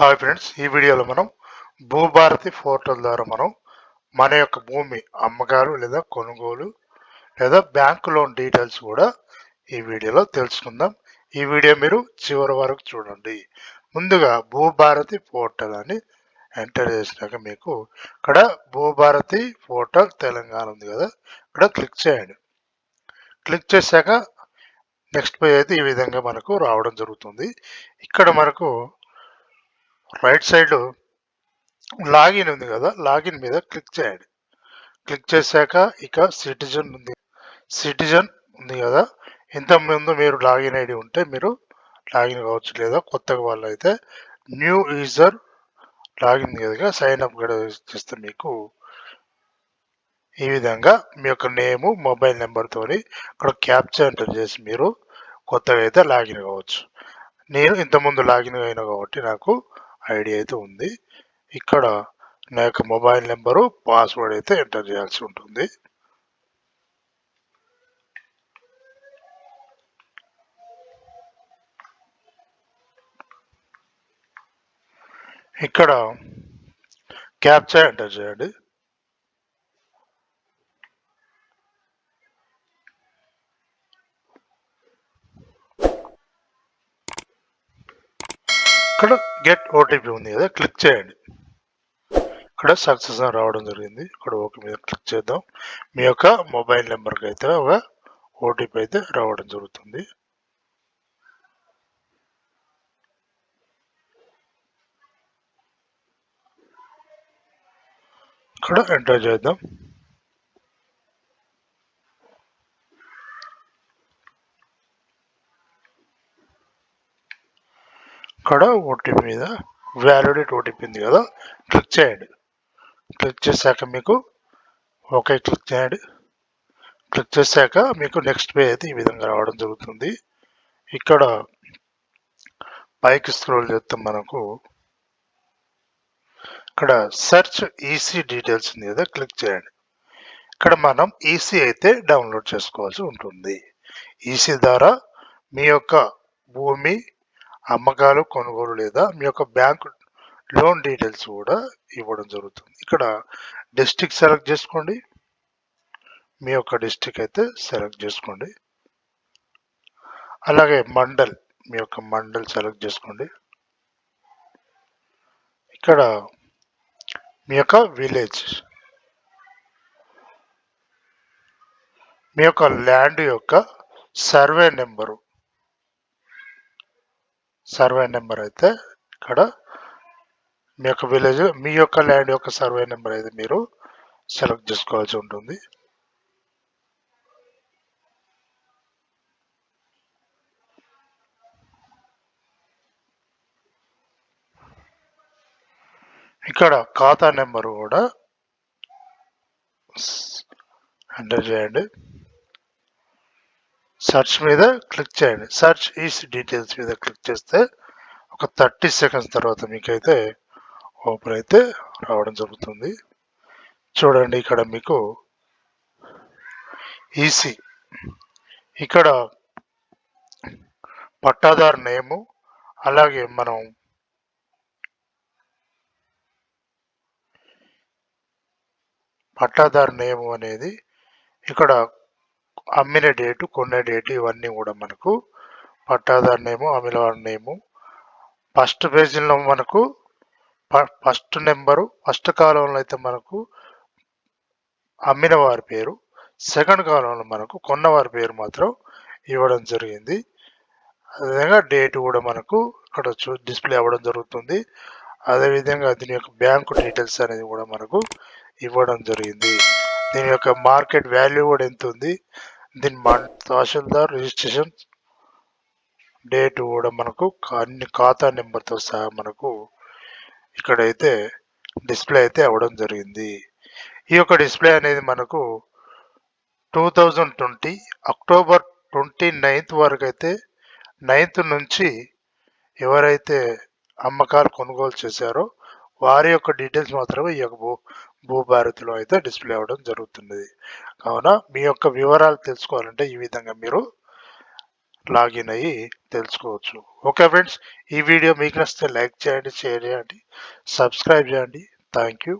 Hi friends ఈ వీడియోలో మనం భూభారతి పోర్టల్ ద్వారా మనం మన యొక్క భూమి అమ్మకాలు లేదా కొనుగోలు లేదా బ్యాంక్ లోన్ డీటెయిల్స్ కూడా ఈ వీడియోలో తెలుసుకుందాం. ఈ వీడియో మీరు చివరి వరకు చూడండి. ముందుగా భూభారతి పోర్టల్ అని ఎంటర్ చేసినాక మీకు ఇక్కడ భూభారతి పోర్టల్ తెలంగాణ ఉంది కదా ఇక్కడ క్లిక్ చేయండి. క్లిక్ చేశాక నెక్స్ట్ పేజ్ అయితే ఈ విధంగా మనకు రావడం జరుగుతుంది. ఇక్కడ మనకు రైట్ సైడ్ లాగిన్ ఉంది కదా లాగిన్ మీద క్లిక్ చేయండి. క్లిక్ చేశాక ఇక సిటిజన్ ఉంది. సిటిజన్ ఉంది కదా ఇంతకుముందు మీరు లాగిన్ ఐడి ఉంటే మీరు లాగిన్ కావచ్చు లేదా కొత్తగా వాళ్ళు అయితే న్యూ యూజర్ లాగిన్ కదా సైన్ అప్ కూడా చేస్తే మీకు ఈ విధంగా మీ యొక్క నేము మొబైల్ నెంబర్తోని అక్కడ క్యాప్చర్ ఎంటర్ చేసి మీరు కొత్తగా అయితే లాగిన్ కావచ్చు. నేను ఇంతకుముందు లాగిన్ అయినా కాబట్టి నాకు ఐడి అయితే ఉంది. ఇక్కడ నా యొక్క మొబైల్ నెంబరు పాస్వర్డ్ అయితే ఎంటర్ చేయాల్సి ఉంటుంది. ఇక్కడ క్యాప్చా ఎంటర్ చేయండి. ఇక్కడ గెట్ ఓటీపీ ఉంది కదా క్లిక్ చేయండి. ఇక్కడ సక్సెస్ అని రావడం జరిగింది. ఇక్కడ ఓకే మీద క్లిక్ చేద్దాం. మీ యొక్క మొబైల్ నెంబర్కి అయితే ఒక ఓటీపీ అయితే రావడం జరుగుతుంది. ఇక్కడ ఎంటర్ చేద్దాం. ఇక్కడ ఓటీపీ మీద వ్యాలిడేట్ ఓటీపీ ఉంది కదా క్లిక్ చేయండి. క్లిక్ చేశాక మీకు ఓకే క్లిక్ చేయండి. క్లిక్ చేశాక మీకు నెక్స్ట్ పే అయితే ఈ విధంగా రావడం జరుగుతుంది. ఇక్కడ పైకి స్క్రోల్ చేస్తే మనకు ఇక్కడ సెర్చ్ ఈసీ డీటెయిల్స్ ఉంది కదా క్లిక్ చేయండి. ఇక్కడ మనం ఈసీ అయితే డౌన్లోడ్ చేసుకోవాల్సి ఉంటుంది. ఈసీ ద్వారా మీ యొక్క భూమి అమ్మకాలు కొనుగోలు లేదా మీ యొక్క బ్యాంక్ లోన్ డీటెయిల్స్ కూడా ఇవ్వడం జరుగుతుంది. ఇక్కడ డిస్టిక్ సెలెక్ట్ చేసుకోండి. మీ యొక్క డిస్టిక్ అయితే సెలెక్ట్ చేసుకోండి. అలాగే మండల్ మీ యొక్క మండల్ సెలెక్ట్ చేసుకోండి. ఇక్కడ మీ యొక్క విలేజ్ మీ యొక్క ల్యాండ్ యొక్క సర్వే నెంబరు సర్వే నెంబర్ అయితే ఇక్కడ మీ యొక్క విలేజ్ మీ యొక్క ల్యాండ్ యొక్క సర్వే నెంబర్ అయితే మీరు సెలెక్ట్ చేసుకోవాల్సి ఉంటుంది. ఇక్కడ ఖాతా నెంబర్ కూడా ఎంటర్ చేయండి. సెర్చ్ మీద క్లిక్ చేయండి. సెర్చ్ ఈస్ డీటెయిల్స్ మీద క్లిక్ చేస్తే ఒక థర్టీ సెకండ్స్ తర్వాత మీకైతే ఓపెన్ అయితే రావడం జరుగుతుంది. చూడండి ఇక్కడ మీకు ఈసీ ఇక్కడ పట్టాదారు నేము అలాగే మనం పట్టాదారు నేము అనేది ఇక్కడ అమ్మిన డేటు కొన్న డేటు ఇవన్నీ కూడా మనకు పట్టాదారు నేము అమ్మినవారి నేము. ఫస్ట్ పేజీలో మనకు ఫస్ట్ నెంబరు ఫస్ట్ కాలంలో అయితే మనకు అమ్మిన వారి పేరు సెకండ్ కాలంలో మనకు కొన్నవారి పేరు మాత్రం ఇవ్వడం జరిగింది. అదేవిధంగా డేట్ కూడా మనకు ఇక్కడ డిస్ప్లే అవ్వడం జరుగుతుంది. అదేవిధంగా దీని యొక్క బ్యాంకు డీటెయిల్స్ అనేది కూడా మనకు ఇవ్వడం జరిగింది. దీని యొక్క మార్కెట్ వాల్యూ కూడా ఎంత ఉంది? దీని తహసీల్దార్ రిజిస్ట్రేషన్ డేట్ కూడా మనకు అన్ని ఖాతా నెంబర్తో సహా మనకు ఇక్కడైతే డిస్ప్లే అయితే అవ్వడం జరిగింది. ఈ యొక్క డిస్ప్లే అనేది మనకు two thousand twenty October twenty ninth వరకు అయితే నైన్త్ నుంచి ఎవరైతే అమ్మకాలు కొనుగోలు చేశారో వారి యొక్క డీటెయిల్స్ మాత్రమే ఈ యొక్క భూ భూభారతిలో అయితే డిస్ప్లే అవ్వడం జరుగుతున్నది. కావున మీ యొక్క వివరాలు తెలుసుకోవాలంటే ఈ విధంగా మీరు లాగిన్ అయ్యి తెలుసుకోవచ్చు. ఓకే ఫ్రెండ్స్ ఈ వీడియో మీకు నచ్చితే లైక్ చేయండి షేర్ చేయండి సబ్స్క్రైబ్ చేయండి. Thank you